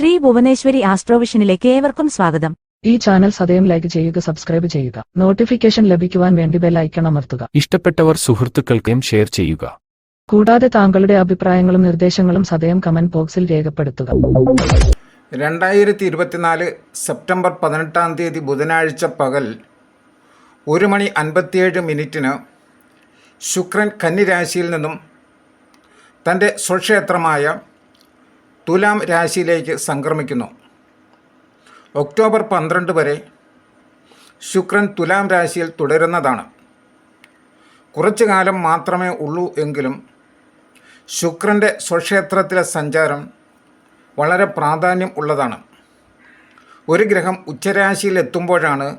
ശ്രീ ഭുവനേശ്വരി ആസ്ട്രോവിഷനിലേക്ക് ഏവർക്കും സ്വാഗതം. ഈ ചാനൽ സദയം ലൈക്ക് ചെയ്യുക സബ്സ്ക്രൈബ് ചെയ്യുക. നോട്ടിഫിക്കേഷൻ ലഭിക്കുവാൻ വേണ്ടി ബെൽ ഐക്കൺ അമർത്തുക. ഇഷ്ടപ്പെട്ടവർ സുഹൃത്തുക്കൾക്കും ഷെയർ ചെയ്യുക. കൂടാതെ താങ്കളുടെ അഭിപ്രായങ്ങളും നിർദ്ദേശങ്ങളും സദയം കമന്റ് ബോക്സിൽ രേഖപ്പെടുത്തുക. രണ്ടായിരത്തി ഇരുപത്തിനാല് സെപ്റ്റംബർ പതിനെട്ടാം തീയതി ബുധനാഴ്ച പകൽ ഒരു മണി അൻപത്തിയേഴ് മിനിറ്റിന് ശുക്രൻ കന്നിരാശിയിൽ നിന്നും തന്റെ സ്വക്ഷേത്രമായ തുലാം രാശിയിലേക്ക് സംക്രമിക്കുന്നു. ഒക്ടോബർ പന്ത്രണ്ട് വരെ ശുക്രൻ തുലാം രാശിയിൽ തുടരുന്നതാണ്. കുറച്ചു കാലം മാത്രമേ ഉള്ളൂ എങ്കിലും ശുക്രന്റെ സ്വക്ഷേത്രത്തിലെ സഞ്ചാരം വളരെ പ്രാധാന്യം ഉള്ളതാണ്. ഒരു ഗ്രഹം ഉച്ചരാശിയിൽ എത്തുമ്പോഴാണ്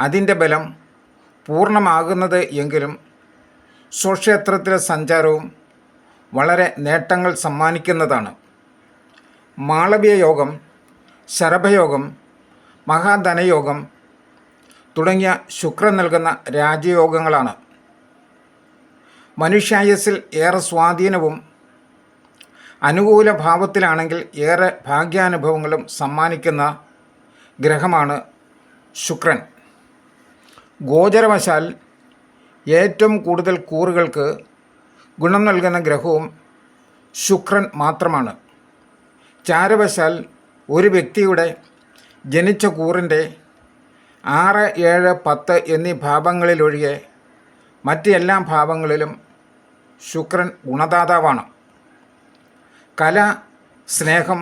അതിന്റെ ബലം പൂർണമാകുന്നത് എങ്കിലും സ്വക്ഷേത്രത്തിലെ സഞ്ചാരവും വളരെ നേട്ടങ്ങൾ സമ്മാനിക്കുന്നതാണ്. മാളവ്യ യോഗം ശരഭയോഗം മഹാധനയോഗം തുടങ്ങിയ ശുക്രൻ നൽകുന്ന രാജയോഗങ്ങളാണ്. മനുഷ്യായസിൽ ഏറെ സ്വാധീനവും അനുകൂല ഭാവത്തിലാണെങ്കിൽ ഏറെ ഭാഗ്യാനുഭവങ്ങളും സമ്മാനിക്കുന്ന ഗ്രഹമാണ് ശുക്രൻ. ഗോചരവശാൽ ഏറ്റവും കൂടുതൽ കൂറുകൾക്ക് ഗുണം നൽകുന്ന ഗ്രഹവും ശുക്രൻ മാത്രമാണ്. ചാരവശാൽ ഒരു വ്യക്തിയുടെ ജനിച്ച കൂറിന്റെ ആറ് ഏഴ് പത്ത് എന്നീ ഭാവങ്ങളിലൊഴികെ മറ്റ് എല്ലാ ഭാവങ്ങളിലും ശുക്രൻ ഗുണദാതാവാണ്. കല സ്നേഹം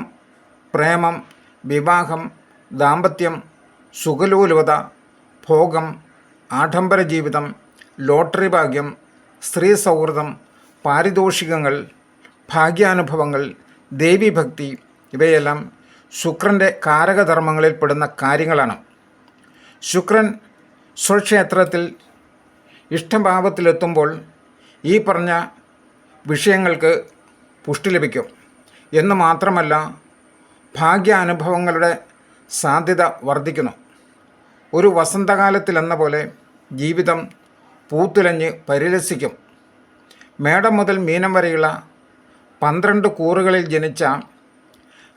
പ്രേമം വിവാഹം ദാമ്പത്യം സുഖലോലുവത ഭോഗം ആഡംബര ജീവിതം ലോട്ടറി ഭാഗ്യം സ്ത്രീ സൗഹൃദം പാരിതോഷികങ്ങൾ ഭാഗ്യാനുഭവങ്ങൾ ദേവീഭക്തി ഇവയെല്ലാം ശുക്രന്റെ കാരകധർമ്മങ്ങളിൽ പെടുന്ന കാര്യങ്ങളാണ്. ശുക്രൻ സ്വക്ഷേത്രത്തിൽ ഇഷ്ടഭാവത്തിലെത്തുമ്പോൾ ഈ പറഞ്ഞ വിഷയങ്ങൾക്ക് പുഷ്ടി ലഭിക്കും. എന്ന് മാത്രമല്ല ഭാഗ്യാനുഭവങ്ങളുടെ സാധ്യത വർദ്ധിക്കുന്നു. ഒരു വസന്തകാലത്തിലെന്ന പോലെ ജീവിതം പൂത്തുലഞ്ഞ് പരിരസിക്കും മേടം മുതൽ മീനം വരെയുള്ള പന്ത്രണ്ട് കൂറുകളിൽ ജനിച്ച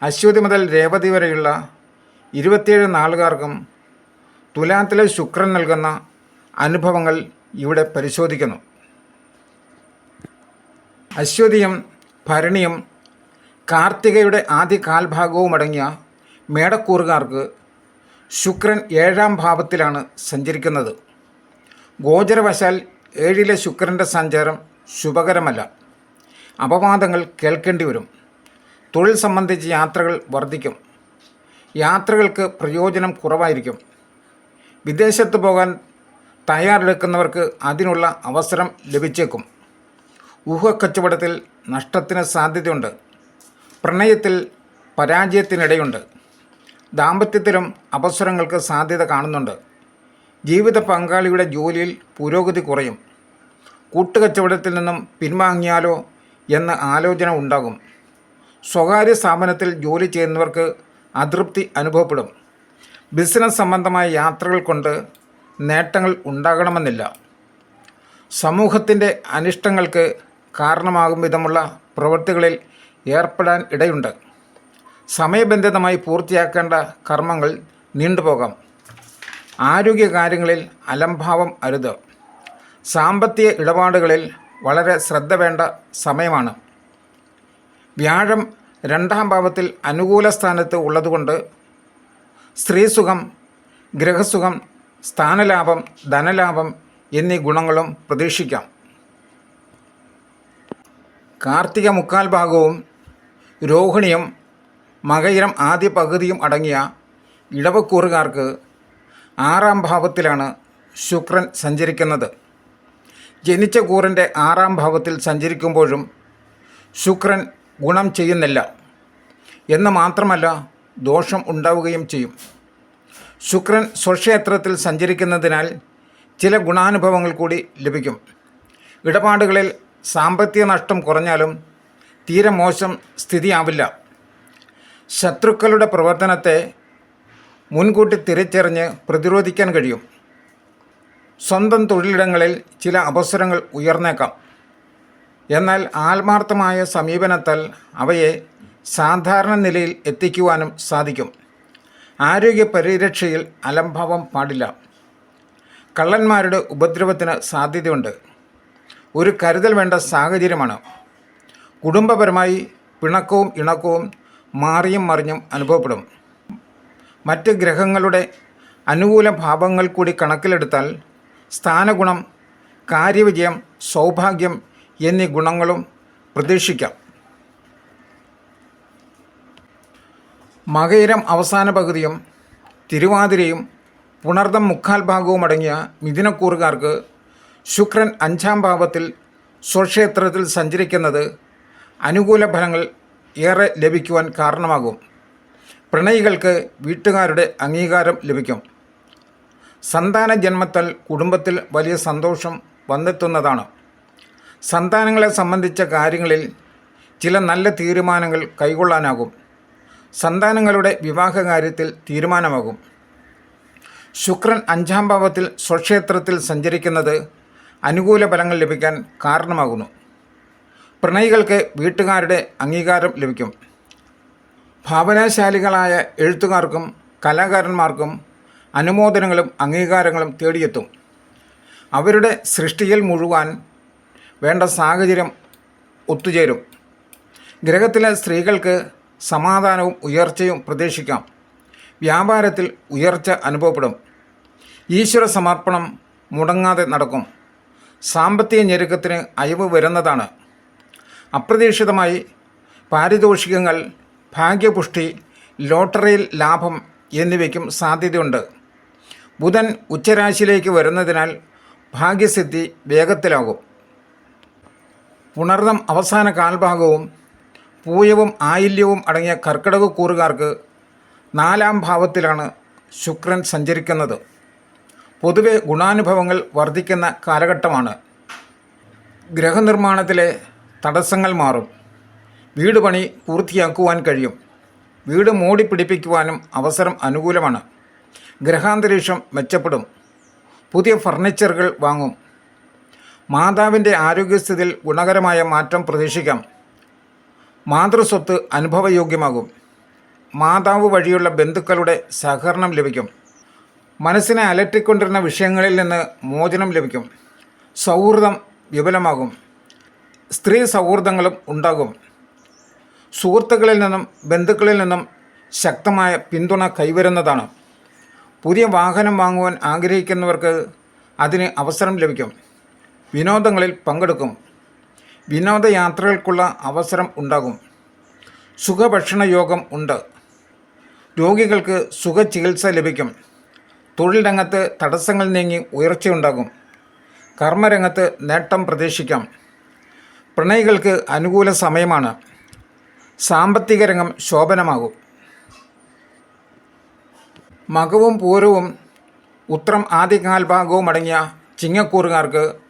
അശ്വതി മുതൽ രേവതി വരെയുള്ള ഇരുപത്തിയേഴ് നാളുകാർക്കും തുലാത്തിലെ ശുക്രൻ നൽകുന്ന അനുഭവങ്ങൾ ഇവിടെ പരിശോധിക്കുന്നു. അശ്വതിയും ഭരണിയും കാർത്തികയുടെ ആദ്യ കാൽഭാഗവും അടങ്ങിയ മേടക്കൂറുകാർക്ക് ശുക്രൻ ഏഴാം ഭാവത്തിലാണ് സഞ്ചരിക്കുന്നത്. ഗോചരവശാൽ ഏഴിലെ ശുക്രന്റെ സഞ്ചാരം ശുഭകരമല്ല. അപവാദങ്ങൾ കേൾക്കേണ്ടി വരും. തൊഴിൽ സംബന്ധിച്ച് യാത്രകൾ വർദ്ധിക്കും. യാത്രകൾക്ക് പ്രയോജനം കുറവായിരിക്കും. വിദേശത്ത് പോകാൻ തയ്യാറെടുക്കുന്നവർക്ക് അതിനുള്ള അവസരം ലഭിച്ചേക്കും. ഊഹക്കച്ചവടത്തിൽ നഷ്ടത്തിന് സാധ്യതയുണ്ട്. പ്രണയത്തിൽ പരാജയത്തിനിടയുണ്ട്. ദാമ്പത്യത്തിലും അവസരങ്ങൾക്ക് സാധ്യത കാണുന്നുണ്ട്. ജീവിത പങ്കാളിയുടെ ജോലിയിൽ പുരോഗതി കുറയും. കൂട്ടുകച്ചവടത്തിൽ നിന്നും പിൻവാങ്ങിയാലോ എന്ന ആലോചന ഉണ്ടാകും. സ്വകാര്യ സ്ഥാപനത്തിൽ ജോലി ചെയ്യുന്നവർക്ക് അതൃപ്തി അനുഭവപ്പെടും. ബിസിനസ് സംബന്ധമായ യാത്രകൾ കൊണ്ട് നേട്ടങ്ങൾ ഉണ്ടാകണമെന്നില്ല. സമൂഹത്തിന്റെ അനിഷ്ടങ്ങൾക്ക് കാരണമാകും വിധമുള്ള പ്രവൃത്തികളിൽ ഏർപ്പെടാൻ ഇടയുണ്ട്. സമയബന്ധിതമായി പൂർത്തിയാക്കേണ്ട കർമ്മങ്ങൾ നീണ്ടുപോകാം. ആരോഗ്യകാര്യങ്ങളിൽ അലംഭാവം അരുത്. സാമ്പത്തിക ഇടപാടുകളിൽ വളരെ ശ്രദ്ധ വേണ്ട സമയമാണ്. വ്യാഴം രണ്ടാം ഭാവത്തിൽ അനുകൂല സ്ഥാനത്ത് ഉള്ളതുകൊണ്ട് സ്ത്രീസുഖം ഗ്രഹസുഖം സ്ഥാനലാഭം ധനലാഭം എന്നീ ഗുണങ്ങളും പ്രതീക്ഷിക്കാം. കാർത്തിക മുക്കാൽ ഭാഗവും രോഹിണിയും മകയിരം ആദ്യ പകുതിയും അടങ്ങിയ ഇടവക്കൂറുകാർക്ക് ആറാം ഭാവത്തിലാണ് ശുക്രൻ സഞ്ചരിക്കുന്നത്. ജനിച്ച കൂറിന്റെ ആറാം ഭാവത്തിൽ സഞ്ചരിക്കുമ്പോഴും ശുക്രൻ ഗുണം ചെയ്യുന്നില്ല എന്ന് മാത്രമല്ല ദോഷം ഉണ്ടാവുകയും ചെയ്യും. ശുക്രൻ സ്വക്ഷേത്രത്തിൽ സഞ്ചരിക്കുന്നതിനാൽ ചില ഗുണാനുഭവങ്ങൾ കൂടി ലഭിക്കും. ഇടപാടുകളിൽ സാമ്പത്തിക നഷ്ടം കുറഞ്ഞാലും തീരെ മോശം സ്ഥിതിയാവില്ല. ശത്രുക്കളുടെ പ്രവർത്തനത്തെ മുൻകൂട്ടി തിരിച്ചറിഞ്ഞ് പ്രതിരോധിക്കാൻ കഴിയും. സ്വന്തം തൊഴിലിടങ്ങളിൽ ചില അവസരങ്ങൾ ഉയർന്നേക്കാം. എന്നാൽ ആത്മാർത്ഥമായ സമീപനത്താൽ അവയെ സാധാരണ നിലയിൽ എത്തിക്കുവാനും സാധിക്കും. ആരോഗ്യ പരിരക്ഷയിൽ അലംഭാവം പാടില്ല. കള്ളന്മാരുടെ ഉപദ്രവത്തിന് സാധ്യതയുണ്ട്. ഒരു കരുതൽ വേണ്ട സാഹചര്യമാണ്. കുടുംബപരമായി പിണക്കവും ഇണക്കവും മാറിയും മറിഞ്ഞും അനുഭവപ്പെടും. മറ്റ് ഗ്രഹങ്ങളുടെ അനുകൂല ഭാവങ്ങൾ കൂടി കണക്കിലെടുത്താൽ സ്ഥാനഗുണം കാര്യവിജയം സൗഭാഗ്യം എന്നീ ഗുണങ്ങളും പ്രതീക്ഷിക്കാം. മകയിരം അവസാന പകുതിയും തിരുവാതിരയും പുണർദം മുക്കാൽ ഭാഗവും അടങ്ങിയ മിഥുനക്കൂറുകാർക്ക് ശുക്രൻ അഞ്ചാം ഭാവത്തിൽ സ്വക്ഷേത്രത്തിൽ സഞ്ചരിക്കുന്നത് അനുകൂല ഫലങ്ങൾ ഏറെ ലഭിക്കുവാൻ കാരണമാകും. പ്രണയികൾക്ക് വീട്ടുകാരുടെ അംഗീകാരം ലഭിക്കും. സന്താന ജന്മത്താൽ കുടുംബത്തിൽ വലിയ സന്തോഷം വന്നെത്തുന്നതാണ്. സന്താനങ്ങളെ സംബന്ധിച്ച കാര്യങ്ങളിൽ ചില നല്ല തീരുമാനങ്ങൾ കൈക്കൊള്ളാനാകും സന്താനങ്ങളുടെ വിവാഹ കാര്യത്തിൽ തീരുമാനമാകും. ശുക്രൻ അഞ്ചാം ഭാവത്തിൽ സ്വക്ഷേത്രത്തിൽ സഞ്ചരിക്കുന്നത് അനുകൂല ഫലങ്ങൾ ലഭിക്കാൻ കാരണമാകുന്നു. പ്രണയികൾക്ക് വീട്ടുകാരുടെ അംഗീകാരം ലഭിക്കും. ഭാവനാശാലികളായ എഴുത്തുകാർക്കും കലാകാരന്മാർക്കും അനുമോദനങ്ങളും അംഗീകാരങ്ങളും തേടിയെത്തും. അവരുടെ സൃഷ്ടിയിൽ മുഴുവാൻ വേണ്ട സാഹചര്യം ഒത്തുചേരും. ഗ്രഹത്തിലെ സ്ത്രീകൾക്ക് സമാധാനവും ഉയർച്ചയും പ്രതീക്ഷിക്കാം. വ്യാപാരത്തിൽ ഉയർച്ച അനുഭവപ്പെടും. ഈശ്വര സമർപ്പണം മുടങ്ങാതെ നടക്കും. സാമ്പത്തിക ഞെരുക്കത്തിന് അയവ് വരുന്നതാണ്. അപ്രതീക്ഷിതമായി പാരിതോഷികങ്ങൾ ഭാഗ്യപുഷ്ടി ലോട്ടറിയിൽ ലാഭം എന്നിവയ്ക്കും സാധ്യതയുണ്ട്. ബുധൻ ഉച്ചരാശിയിലേക്ക് വരുന്നതിനാൽ ഭാഗ്യസിദ്ധി വേഗത്തിലാകും. പുണർദം അവസാന കാൽഭാഗവും പൂയവും ആയില്യവും അടങ്ങിയ കർക്കിടക കൂറുകാർക്ക് നാലാം ഭാവത്തിലാണ് ശുക്രൻ സഞ്ചരിക്കുന്നത്. പൊതുവെ ഗുണാനുഭവങ്ങൾ വർദ്ധിക്കുന്ന കാലഘട്ടമാണ്. ഗ്രഹനിർമ്മാണത്തിലെ തടസ്സങ്ങൾ മാറും. വീട് പണി പൂർത്തിയാക്കുവാൻ കഴിയും. വീട് മൂടി പിടിപ്പിക്കുവാനും അവസരം അനുകൂലമാണ്. ഗ്രഹാന്തരീക്ഷം മെച്ചപ്പെടും. പുതിയ ഫർണിച്ചറുകൾ വാങ്ങും. മാതാവിന്റെ ആരോഗ്യസ്ഥിതിയിൽ ഗുണകരമായ മാറ്റം പ്രതീക്ഷിക്കാം. മാതൃസ്വത്ത് അനുഭവയോഗ്യമാകും. മാതാവ് വഴിയുള്ള ബന്ധുക്കളുടെ സഹകരണം ലഭിക്കും. മനസ്സിനെ അലട്ടിക്കൊണ്ടിരുന്ന വിഷയങ്ങളിൽ നിന്ന് മോചനം ലഭിക്കും. സൗഹൃദം വിപുലമാകും. സ്ത്രീ സൗഹൃദങ്ങളും ഉണ്ടാകും. സുഹൃത്തുക്കളിൽ നിന്നും ബന്ധുക്കളിൽ നിന്നും ശക്തമായ പിന്തുണ കൈവരുന്നതാണ്. പുതിയ വാഹനം വാങ്ങുവാൻ ആഗ്രഹിക്കുന്നവർക്ക് അതിന് അവസരം ലഭിക്കും. വിനോദങ്ങളിൽ പങ്കെടുക്കും. വിനോദയാത്രകൾക്കുള്ള അവസരം ഉണ്ടാകും. സുഖഭക്ഷണ യോഗം ഉണ്ട്. രോഗികൾക്ക് സുഖചികിത്സ ലഭിക്കും. തൊഴിൽ രംഗത്ത് തടസ്സങ്ങൾ നീങ്ങി ഉയർച്ചയുണ്ടാകും കർമ്മരംഗത്ത് നേട്ടം പ്രതീക്ഷിക്കാം. പ്രണയികൾക്ക് അനുകൂല സമയമാണ്. സാമ്പത്തിക രംഗം ശോഭനമാകും. മകവും പൂരവും ഉത്രം ആദ്യകാൽഭാഗവും അടങ്ങിയ ചിങ്ങക്കൂറുകാർക്ക്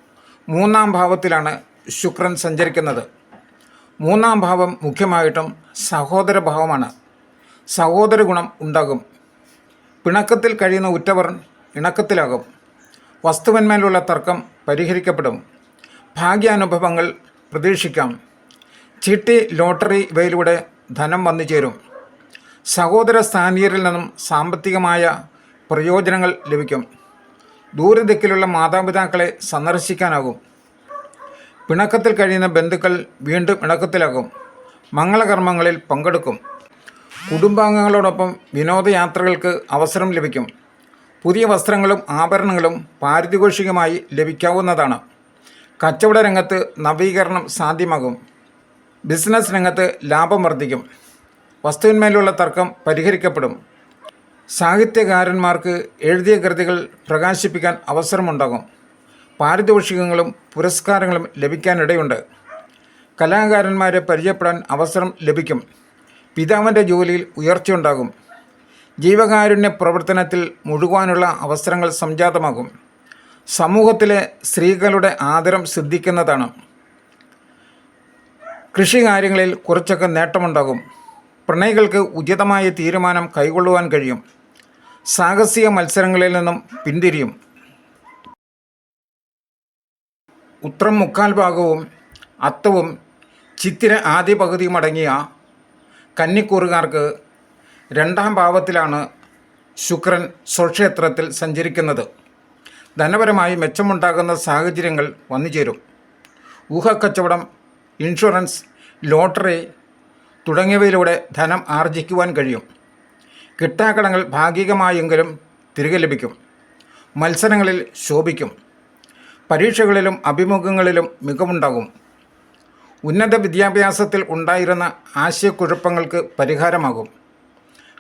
മൂന്നാം ഭാവത്തിലാണ് ശുക്രൻ സഞ്ചരിക്കുന്നത്. മൂന്നാം ഭാവം മുഖ്യമായിട്ടും സഹോദര ഭാവമാണ്. സഹോദര ഗുണം ഉണ്ടാകും. പിണക്കത്തിൽ കഴിയുന്ന ഉറ്റവർ ഇണക്കത്തിലാകും. വസ്തുവന്മേലുള്ള തർക്കം പരിഹരിക്കപ്പെടും. ഭാഗ്യാനുഭവങ്ങൾ പ്രതീക്ഷിക്കാം. ചിട്ടി ലോട്ടറി ഇവയിലൂടെ ധനം വന്നു ചേരും. സഹോദര സ്ഥാനീയരിൽ നിന്നും സാമ്പത്തികമായ പ്രയോജനങ്ങൾ ലഭിക്കും. ദൂരദിക്കിലുള്ള മാതാപിതാക്കളെ സന്ദർശിക്കാനാകും. പിണക്കത്തിൽ കഴിയുന്ന ബന്ധുക്കൾ വീണ്ടും ഇണക്കത്തിലാകും. മംഗളകർമ്മങ്ങളിൽ പങ്കെടുക്കും. കുടുംബാംഗങ്ങളോടൊപ്പം വിനോദയാത്രകൾക്ക് അവസരം ലഭിക്കും. പുതിയ വസ്ത്രങ്ങളും ആഭരണങ്ങളും പാരിതോഷികമായി ലഭിക്കാവുന്നതാണ്. കച്ചവട രംഗത്ത് നവീകരണം സാധ്യമാകും. ബിസിനസ് രംഗത്ത് ലാഭം വർദ്ധിക്കും. വസ്തുവിന്മേലുള്ള തർക്കം പരിഹരിക്കപ്പെടും. സാഹിത്യകാരന്മാർക്ക് എഴുതിയ കൃതികൾ പ്രകാശിപ്പിക്കാൻ അവസരമുണ്ടാകും. പാരിതോഷികങ്ങളും പുരസ്കാരങ്ങളും ലഭിക്കാനിടയുണ്ട്. കലാകാരന്മാരെ പരിചയപ്പെടാൻ അവസരം ലഭിക്കും. പിതാവിന്റെ ജോലിയിൽ ഉയർച്ചയുണ്ടാകും. ജീവകാരുണ്യ പ്രവർത്തനത്തിൽ മുഴുവാനുള്ള അവസരങ്ങൾ സംജാതമാകും. സമൂഹത്തിലെ സ്ത്രീകളുടെ ആദരം സിദ്ധിക്കുന്നതാണ്. കൃഷി കാര്യങ്ങളിൽ കുറച്ചൊക്കെ നേട്ടമുണ്ടാകും. പ്രണയികൾക്ക് ഉചിതമായ തീരുമാനം കൈക്കൊള്ളുവാൻ കഴിയും. സാഹസിക മത്സരങ്ങളിൽ നിന്നും പിന്തിരിയും. ഉത്രം മുക്കാൽ ഭാഗവും അത്തവും ചിത്തിര ആദ്യ പകുതിയും അടങ്ങിയ കന്നിക്കൂറുകാർക്ക് രണ്ടാം ഭാവത്തിലാണ് ശുക്രൻ സ്വക്ഷേത്രത്തിൽ സഞ്ചരിക്കുന്നത്. ധനപരമായി മെച്ചമുണ്ടാകുന്ന സാഹചര്യങ്ങൾ വന്നുചേരും. ഊഹക്കച്ചവടം ഇൻഷുറൻസ് ലോട്ടറി തുടങ്ങിയവയിലൂടെ ധനം ആർജിക്കുവാൻ കഴിയും. കിട്ടാക്കടങ്ങൾ ഭാഗികമായെങ്കിലും തിരികെ ലഭിക്കും. മത്സരങ്ങളിൽ ശോഭിക്കും. പരീക്ഷകളിലും അഭിമുഖങ്ങളിലും മികവുണ്ടാകും. ഉന്നത വിദ്യാഭ്യാസത്തിൽ ഉണ്ടായിരുന്ന ആശയക്കുഴപ്പങ്ങൾക്ക് പരിഹാരമാകും.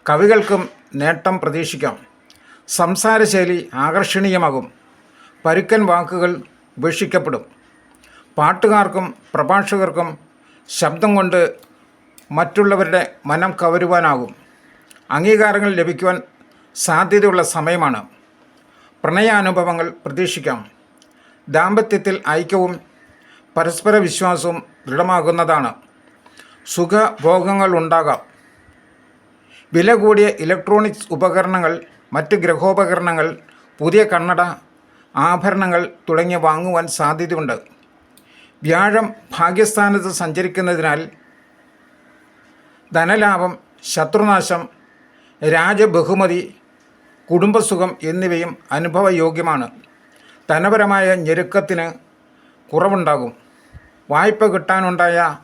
കവികൾക്കും നേട്ടം പ്രതീക്ഷിക്കാം. സംസാരശൈലി ആകർഷണീയമാകും. പരുക്കൻ വാക്കുകൾ ഉപേക്ഷിക്കപ്പെടും. പാട്ടുകാർക്കും പ്രഭാഷകർക്കും ശബ്ദം കൊണ്ട് മറ്റുള്ളവരുടെ മനം കവരുവാനാകും. അംഗീകാരങ്ങൾ ലഭിക്കുവാൻ സാധ്യതയുള്ള സമയമാണ്. പ്രണയാനുഭവങ്ങൾ പ്രതീക്ഷിക്കാം. ദാമ്പത്യത്തിൽ ഐക്യവും പരസ്പര വിശ്വാസവും ദൃഢമാകുന്നതാണ്. സുഖഭോഗങ്ങൾ ഉണ്ടാകാം വില കൂടിയ ഇലക്ട്രോണിക്സ് ഉപകരണങ്ങൾ മറ്റ് ഗ്രഹോപകരണങ്ങൾ പുതിയ കണ്ണട ആഭരണങ്ങൾ തുടങ്ങിയ വാങ്ങുവാൻ സാധ്യതയുണ്ട്. വ്യാഴം ഭാഗ്യസ്ഥാനത്ത് സഞ്ചരിക്കുന്നതിനാൽ ധനലാഭം ശത്രുനാശം രാജബഹുമതി കുടുംബസുഖം എന്നിവയും അനുഭവയോഗ്യമാണ്. ധനപരമായ ഞെരുക്കത്തിന് കുറവുണ്ടാകും. വായ്പ കിട്ടാനുണ്ടായ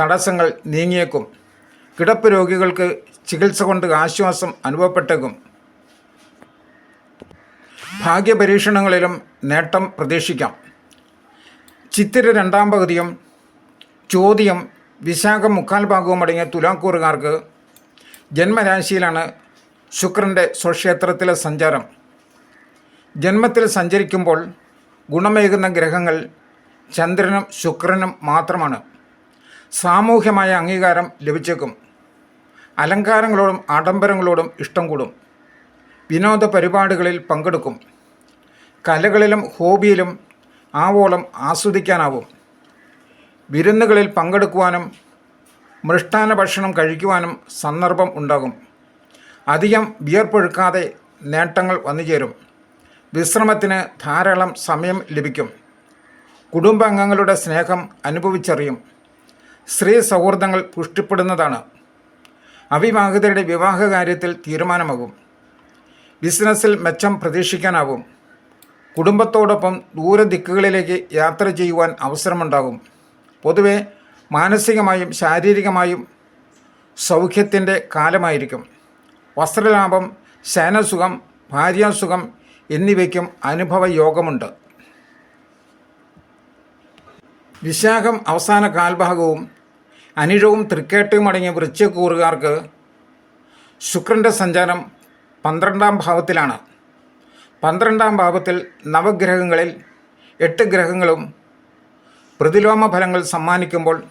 തടസ്സങ്ങൾ നീങ്ങിയേക്കും. കിടപ്പ് രോഗികൾക്ക് ചികിത്സ കൊണ്ട് ആശ്വാസം അനുഭവപ്പെട്ടേക്കും. ഭാഗ്യപരീക്ഷണങ്ങളിലും നേട്ടം പ്രതീക്ഷിക്കാം. ചിത്തിര രണ്ടാം പകുതിയും ചോദ്യം വിശാഖം മുക്കാൽ ഭാഗവും അടങ്ങിയ തുലാക്കൂറുകാർക്ക് ജന്മരാശിയിലാണ് ശുക്രന്റെ സ്വക്ഷേത്രത്തിലെ സഞ്ചാരം. ജന്മത്തിൽ സഞ്ചരിക്കുമ്പോൾ ഗുണമേകുന്ന ഗ്രഹങ്ങൾ ചന്ദ്രനും ശുക്രനും മാത്രമാണ്. സാമൂഹ്യമായ അംഗീകാരം ലഭിച്ചേക്കും. അലങ്കാരങ്ങളോടും ആഡംബരങ്ങളോടും ഇഷ്ടം കൂടും. വിനോദ പരിപാടികളിൽ പങ്കെടുക്കും. കലകളിലും ഹോബിയിലും ആവോളം ആസ്വദിക്കാനാവും. വിരുന്നുകളിൽ പങ്കെടുക്കുവാനും മൃഷ്ടാന ഭക്ഷണം കഴിക്കുവാനും സന്ദർഭം ഉണ്ടാകും. അധികം വിയർപ്പൊഴുക്കാതെ നേട്ടങ്ങൾ വന്നുചേരും. വിശ്രമത്തിന് ധാരാളം സമയം ലഭിക്കും. കുടുംബാംഗങ്ങളുടെ സ്നേഹം അനുഭവിച്ചറിയും. സ്ത്രീ സൗഹൃദങ്ങൾ പുഷ്ടിപ്പെടുന്നതാണ്. അവിവാഹിതരുടെ വിവാഹ കാര്യത്തിൽ തീരുമാനമാകും. ബിസിനസ്സിൽ മെച്ചം പ്രതീക്ഷിക്കാനാവും. കുടുംബത്തോടൊപ്പം ദൂരദിക്കുകളിലേക്ക് യാത്ര ചെയ്യുവാൻ അവസരമുണ്ടാകും. പൊതുവെ മാനസികമായും ശാരീരികമായും സൗഖ്യത്തിന്റെ കാലമായിരിക്കും. വസ്ത്രലാഭം ശയനസുഖം ഭാര്യാസുഖം എന്നിവയ്ക്കും അനുഭവ യോഗമുണ്ട് വിശാഖം അവസാന കാൽഭാഗവും അനിഴവും തൃക്കേട്ടയും അടങ്ങിയ വൃശ്ചക്കൂറുകാർക്ക് ശുക്രന്റെ സഞ്ചാരം പന്ത്രണ്ടാം ഭാവത്തിലാണ്. പന്ത്രണ്ടാം ഭാവത്തിൽ നവഗ്രഹങ്ങളിൽ എട്ട് ഗ്രഹങ്ങളും പ്രതിലോമ ഫലങ്ങൾ സമ്മാനിക്കുമ്പോൾ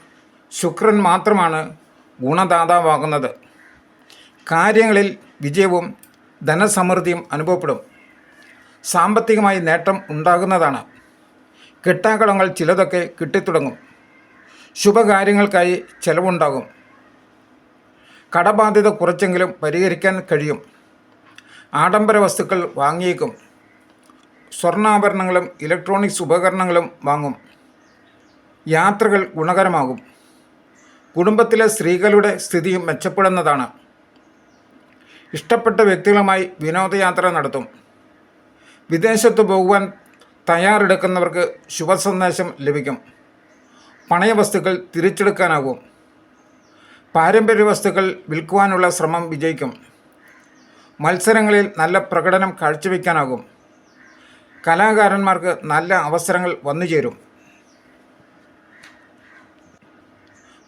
ശുക്രൻ മാത്രമാണ് ഗുണദാതാവാകുന്നത്. കാര്യങ്ങളിൽ വിജയവും ധനസമൃദ്ധിയും അനുഭവപ്പെടും. സാമ്പത്തികമായി നേട്ടം ഉണ്ടാകുന്നതാണ്. കിട്ടാക്കടങ്ങൾ ചിലതൊക്കെ കിട്ടിത്തുടങ്ങും. ശുഭകാര്യങ്ങൾക്കായി ചെലവുണ്ടാകും. കടബാധ്യത കുറച്ചെങ്കിലും പരിഹരിക്കാൻ കഴിയും. ആഡംബര വസ്തുക്കൾ വാങ്ങിയേക്കും. സ്വർണാഭരണങ്ങളും ഇലക്ട്രോണിക്സ് ഉപകരണങ്ങളും വാങ്ങും. യാത്രകൾ ഗുണകരമാകും. കുടുംബത്തിലെ സ്ത്രീകളുടെ സ്ഥിതിയും മെച്ചപ്പെടുന്നതാണ്. ഇഷ്ടപ്പെട്ട വ്യക്തികളുമായി വിനോദയാത്ര നടത്തും. വിദേശത്ത് പോകുവാൻ തയ്യാറെടുക്കുന്നവർക്ക് ശുഭസന്ദേശം ലഭിക്കും. പണയ വസ്തുക്കൾ തിരിച്ചെടുക്കാനാകും. പാരമ്പര്യ വസ്തുക്കൾ വിൽക്കുവാനുള്ള ശ്രമം വിജയിക്കും. മത്സരങ്ങളിൽ നല്ല പ്രകടനം കാഴ്ചവെക്കാനാകും. കലാകാരന്മാർക്ക് നല്ല അവസരങ്ങൾ വന്നുചേരും.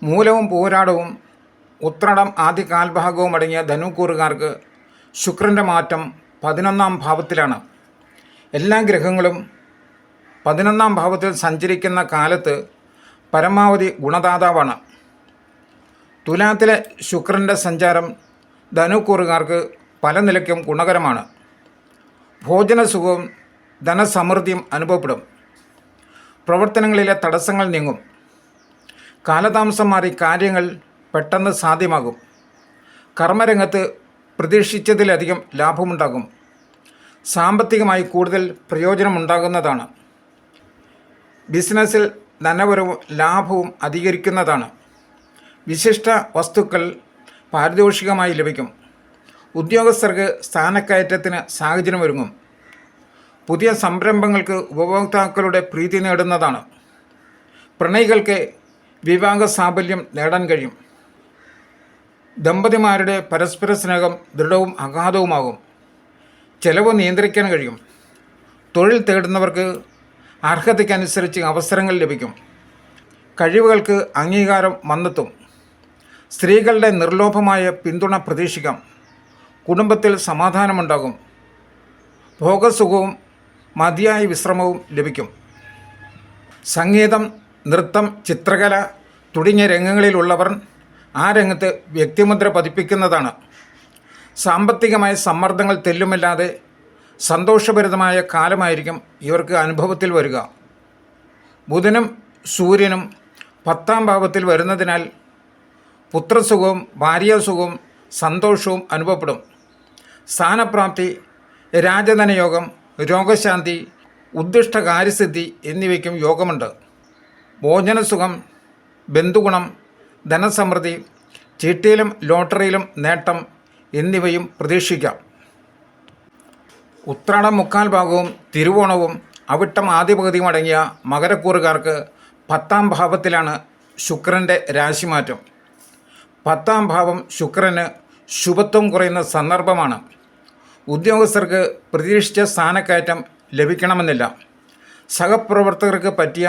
മൂലവും പോരാടവും ഉത്രടം ആദ്യ കാൽഭാഗവും അടങ്ങിയ ധനുക്കൂറുകാർക്ക് ശുക്രന്റെ മാറ്റം പതിനൊന്നാം ഭാവത്തിലാണ്. എല്ലാ ഗ്രഹങ്ങളും പതിനൊന്നാം ഭാവത്തിൽ സഞ്ചരിക്കുന്ന കാലത്ത് പരമാവധി ഗുണദാതാവാണ്. തുലാത്തിലെ ശുക്രന്റെ സഞ്ചാരം ധനുക്കൂറുകാർക്ക് പല നിലയ്ക്കും ഗുണകരമാണ്. ഭോജനസുഖവും ധനസമൃദ്ധിയും അനുഭവപ്പെടും. പ്രവർത്തനങ്ങളിലെ തടസ്സങ്ങൾ നീങ്ങും. കാലതാമസം മാറി കാര്യങ്ങൾ പെട്ടെന്ന് സാധ്യമാകും. കർമ്മരംഗത്ത് പ്രതീക്ഷിച്ചതിലധികം ലാഭമുണ്ടാകും. സാമ്പത്തികമായി കൂടുതൽ പ്രയോജനമുണ്ടാകുന്നതാണ്. ബിസിനസ്സിൽ ധനപരവും ലാഭവും അധികരിക്കുന്നതാണ്. വിശിഷ്ട വസ്തുക്കൾ പാരിതോഷികമായി ലഭിക്കും. ഉദ്യോഗസ്ഥർക്ക് സ്ഥാനക്കയറ്റത്തിന് സാഹചര്യമൊരുങ്ങും പുതിയ സംരംഭങ്ങൾക്ക് ഉപഭോക്താക്കളുടെ പ്രീതി നേടുന്നതാണ്. പ്രണയികൾക്ക് വിവാഹ സാഫല്യം നേടാൻ കഴിയും. ദമ്പതിമാരുടെ പരസ്പര സ്നേഹം ദൃഢവും അഗാധവുമാകും ചെലവ് നിയന്ത്രിക്കാൻ കഴിയും. തൊഴിൽ തേടുന്നവർക്ക് അർഹതയ്ക്കനുസരിച്ച് അവസരങ്ങൾ ലഭിക്കും. കഴിവുകൾക്ക് അംഗീകാരം വന്നെത്തും. സ്ത്രീകളുടെ നിർലോഭമായ പിന്തുണ പ്രതീക്ഷിക്കാം. കുടുംബത്തിൽ സമാധാനമുണ്ടാകും. ഭോഗസുഖവും മതിയായ വിശ്രമവും ലഭിക്കും. സംഗീതം നൃത്തം ചിത്രകല തുടങ്ങിയ രംഗങ്ങളിലുള്ളവർ ആ രംഗത്ത് വ്യക്തിമുദ്ര പതിപ്പിക്കുന്നതാണ്. സാമ്പത്തികമായ സമ്മർദ്ദങ്ങൾ തെല്ലുമില്ലാതെ സന്തോഷഭരിതമായ കാലമായിരിക്കും ഇവർക്ക് അനുഭവത്തിൽ വരിക. ബുധനും സൂര്യനും പത്താം ഭാവത്തിൽ വരുന്നതിനാൽ പുത്രസുഖവും ഭാര്യാസുഖവും സന്തോഷവും അനുഭവപ്പെടും. സ്ഥാനപ്രാപ്തി രാജധനയോഗം രോഗശാന്തി ഉദ്ദിഷ്ട കാര്യസിദ്ധി എന്നിവയ്ക്കും യോഗമുണ്ട്. ഭോജനസുഖം ബന്ധുഗുണം ധനസമൃദ്ധി ചീട്ടിയിലും ലോട്ടറിയിലും നേട്ടം എന്നിവയും പ്രതീക്ഷിക്കാം. ഉത്രാടം മുക്കാൽ ഭാഗവും തിരുവോണവും അവിട്ടം ആദ്യ പകുതിയും അടങ്ങിയ മകരക്കൂറുകാർക്ക് പത്താം ഭാവത്തിലാണ് ശുക്രന്റെ രാശിമാറ്റം. പത്താം ഭാവം ശുക്രന് ശുഭത്വം കുറയുന്ന സന്ദർഭമാണ്. ഉദ്യോഗസ്ഥർക്ക് പ്രതീക്ഷിച്ച സ്ഥാനക്കയറ്റം ലഭിക്കണമെന്നില്ല. സഹപ്രവർത്തകർക്ക് പറ്റിയ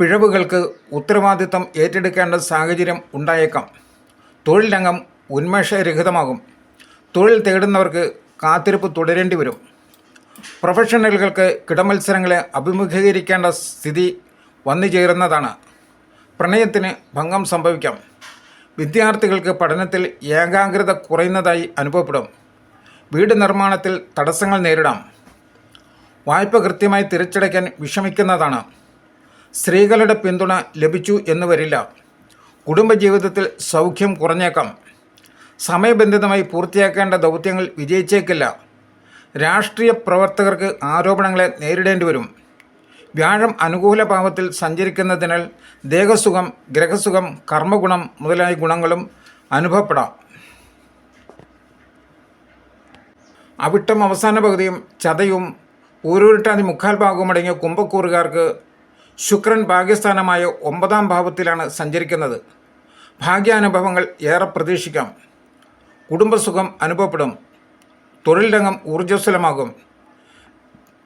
പിഴവുകൾക്ക് ഉത്തരവാദിത്തം ഏറ്റെടുക്കേണ്ട സാഹചര്യം ഉണ്ടായേക്കാം. തൊഴിൽ രംഗം ഉന്മേഷരഹിതമാകും. തൊഴിൽ തേടുന്നവർക്ക് കാത്തിരിപ്പ് തുടരേണ്ടി വരും. പ്രൊഫഷണലുകൾക്ക് കിടമത്സരങ്ങളെ അഭിമുഖീകരിക്കേണ്ട സ്ഥിതി വന്നു ചേരുന്നതാണ് പ്രണയത്തിന് ഭംഗം സംഭവിക്കാം. വിദ്യാർത്ഥികൾക്ക് പഠനത്തിൽ ഏകാഗ്രത കുറയുന്നതായി അനുഭവപ്പെടും. വീട് നിർമ്മാണത്തിൽ തടസ്സങ്ങൾ നേരിടാം. വായ്പ കൃത്യമായി തിരിച്ചടയ്ക്കാൻ വിഷമിക്കുന്നതാണ്. സ്ത്രീകളുടെ പിന്തുണ ലഭിച്ചു എന്ന് വരില്ല. കുടുംബജീവിതത്തിൽ സൗഖ്യം കുറഞ്ഞേക്കാം. സമയബന്ധിതമായി പൂർത്തിയാക്കേണ്ട ദൗത്യങ്ങൾ വിജയിച്ചേക്കില്ല. രാഷ്ട്രീയ പ്രവർത്തകർക്ക് ആരോപണങ്ങളെ നേരിടേണ്ടി വരും. വ്യാഴം അനുകൂല ഭാവത്തിൽ സഞ്ചരിക്കുന്നതിനാൽ ദേഹസുഖം ഗ്രഹസുഖം കർമ്മഗുണം മുതലായ ഗുണങ്ങളും അനുഭവപ്പെടാം. അവിട്ടം അവസാന പകുതിയും ചതയും ഊരൂരിട്ടാതി മുക്കാൽ ഭാഗവും അടങ്ങിയ കുംഭക്കൂറുകാർക്ക് ശുക്രൻ ഭാഗ്യസ്ഥാനമായ ഒമ്പതാം ഭാവത്തിലാണ് സഞ്ചരിക്കുന്നത്. ഭാഗ്യാനുഭവങ്ങൾ ഏറെ പ്രതീക്ഷിക്കാം. കുടുംബസുഖം അനുഭവപ്പെടും. തൊഴിൽ രംഗം ഊർജസ്വലമാകും.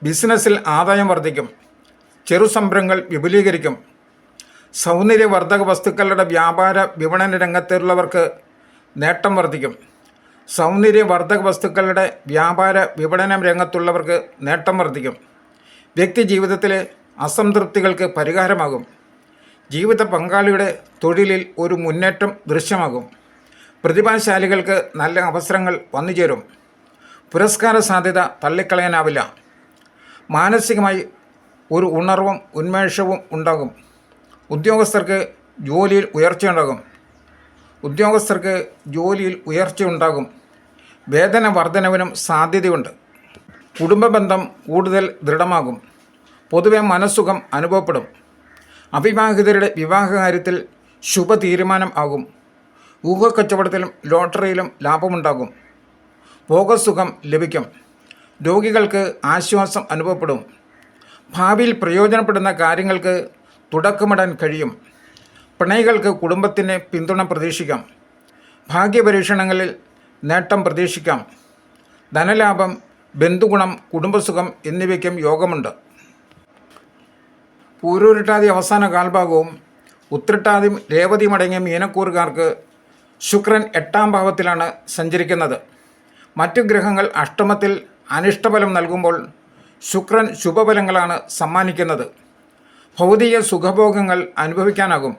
ബിസിനസ്സിൽ ആദായം വർദ്ധിക്കും. ചെറു സംരംഭങ്ങൾ വിപുലീകരിക്കും. സൗന്ദര്യവർദ്ധക വസ്തുക്കളുടെ വ്യാപാര വിപണന രംഗത്തുള്ളവർക്ക് നേട്ടം വർദ്ധിക്കും. സൗന്ദര്യവർദ്ധക വസ്തുക്കളുടെ വ്യാപാര വിപണന രംഗത്തുള്ളവർക്ക് നേട്ടം വർദ്ധിക്കും. വ്യക്തി ജീവിതത്തിലെ അസംതൃപ്തികൾക്ക് പരിഹാരമാകും. ജീവിത പങ്കാളിയുടെ തൊഴിലിൽ ഒരു മുന്നേറ്റം ദൃശ്യമാകും. പ്രതിഭാശാലികൾക്ക് നല്ല അവസരങ്ങൾ വന്നുചേരും. പുരസ്കാര സാധ്യത തള്ളിക്കളയാനാവില്ല. മാനസികമായി ഒരു ഉണർവും ഉന്മേഷവും ഉണ്ടാകും. ഉദ്യോഗസ്ഥർക്ക് ജോലിയിൽ ഉയർച്ചയുണ്ടാകും. ഉദ്യോഗസ്ഥർക്ക് ജോലിയിൽ ഉയർച്ചയുണ്ടാകും. വേതന വർധനവിനും സാധ്യതയുണ്ട്. കുടുംബബന്ധം കൂടുതൽ ദൃഢമാകും. പൊതുവെ മനസ്സുഖം അനുഭവപ്പെടും. അവിവാഹിതരുടെ വിവാഹകാര്യത്തിൽ ശുഭ തീരുമാനം ആകും. ഊഹക്കച്ചവടത്തിലും ലോട്ടറിയിലും ലാഭമുണ്ടാകും. ഭോഗസുഖം ലഭിക്കും. രോഗികൾക്ക് ആശ്വാസം അനുഭവപ്പെടും. ഭാവിയിൽ പ്രയോജനപ്പെടുന്ന കാര്യങ്ങൾക്ക് തുടക്കമിടാൻ കഴിയും. പ്രണയികൾക്ക് കുടുംബത്തിന് പിന്തുണ പ്രതീക്ഷിക്കാം. ഭാഗ്യപരീക്ഷണങ്ങളിൽ നേട്ടം പ്രതീക്ഷിക്കാം. ധനലാഭം ബന്ധുഗുണം കുടുംബസുഖം എന്നിവയ്ക്കും യോഗമുണ്ട്. പൂരൂരിട്ടാതി അവസാന കാൽഭാഗവും ഉത്രിട്ടാതി രേവതി മടങ്ങിയ മീനക്കൂറുകാർക്ക് ശുക്രൻ എട്ടാം ഭാവത്തിലാണ് സഞ്ചരിക്കുന്നത്. മറ്റു ഗ്രഹങ്ങൾ അഷ്ടമത്തിൽ അനിഷ്ടഫലം നൽകുമ്പോൾ ശുക്രൻ ശുഭഫലങ്ങളാണ് സമ്മാനിക്കുന്നത്. ഭൗതിക സുഖഭോഗങ്ങൾ അനുഭവിക്കാനാകും.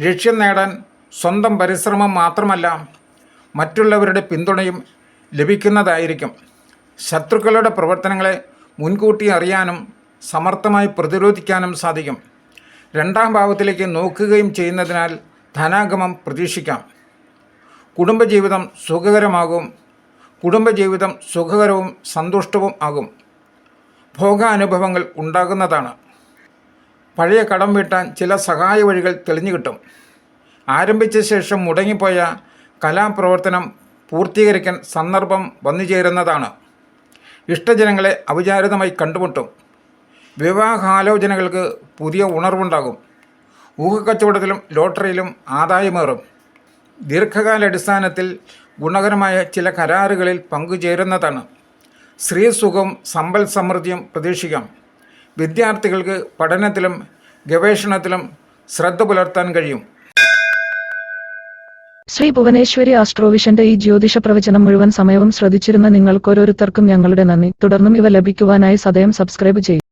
ലക്ഷ്യം നേടാൻ സ്വന്തം പരിശ്രമം മാത്രമല്ല മറ്റുള്ളവരുടെ പിന്തുണയും ലഭിക്കുന്നതായിരിക്കും. ശത്രുക്കളുടെ പ്രവർത്തനങ്ങളെ മുൻകൂട്ടി അറിയാനും സമർത്ഥമായി പ്രതിരോധിക്കാനും സാധിക്കും. രണ്ടാം ഭാവത്തിലേക്ക് നോക്കുകയും ചെയ്യുന്നതിനാൽ ധനാഗമം പ്രതീക്ഷിക്കാം. കുടുംബജീവിതം സുഖകരമാകും. കുടുംബജീവിതം സുഖകരവും സന്തുഷ്ടവും ആകും. ഭോഗാനുഭവങ്ങൾ ഉണ്ടാകുന്നതാണ്. പഴയ കടം വീട്ടാൻ ചില സഹായ വഴികൾ തെളിഞ്ഞു കിട്ടും. ആരംഭിച്ച ശേഷം മുടങ്ങിപ്പോയ കലാപ്രവർത്തനം പൂർത്തീകരിക്കാൻ സന്ദർഭം വന്നുചേരുന്നതാണ്. ഇഷ്ടജനങ്ങളെ അവിചാരിതമായി കണ്ടുമുട്ടും. വിവാഹാലോചനകൾക്ക് പുതിയ ഉണർവുണ്ടാകും. ഊഹക്കച്ചവടത്തിലും ലോട്ടറിയിലും ആദായമേറും. ദീർഘകാലാടിസ്ഥാനത്തിൽ ഗുണകരമായ ചില കരാറുകളിൽ പങ്കുചേരുന്നതാണ്. സ്ത്രീസുഖം സമ്പൽ സമൃദ്ധിയും പ്രതീക്ഷിക്കാം. വിദ്യാർത്ഥികൾക്ക് പഠനത്തിലും ഗവേഷണത്തിലും ശ്രദ്ധ പുലർത്താൻ കഴിയും. ശ്രീ ഭുവനേശ്വരി ആസ്ട്രോവിഷന്റെ ഈ ജ്യോതിഷ പ്രവചനം മുഴുവൻ സമയവും ശ്രദ്ധിച്ചിരുന്ന നിങ്ങൾക്ക് ഓരോരുത്തർക്കും ഞങ്ങളുടെ നന്ദി. തുടർന്നും ഇവ ലഭിക്കുവാനായി സദയം സബ്സ്ക്രൈബ് ചെയ്യും.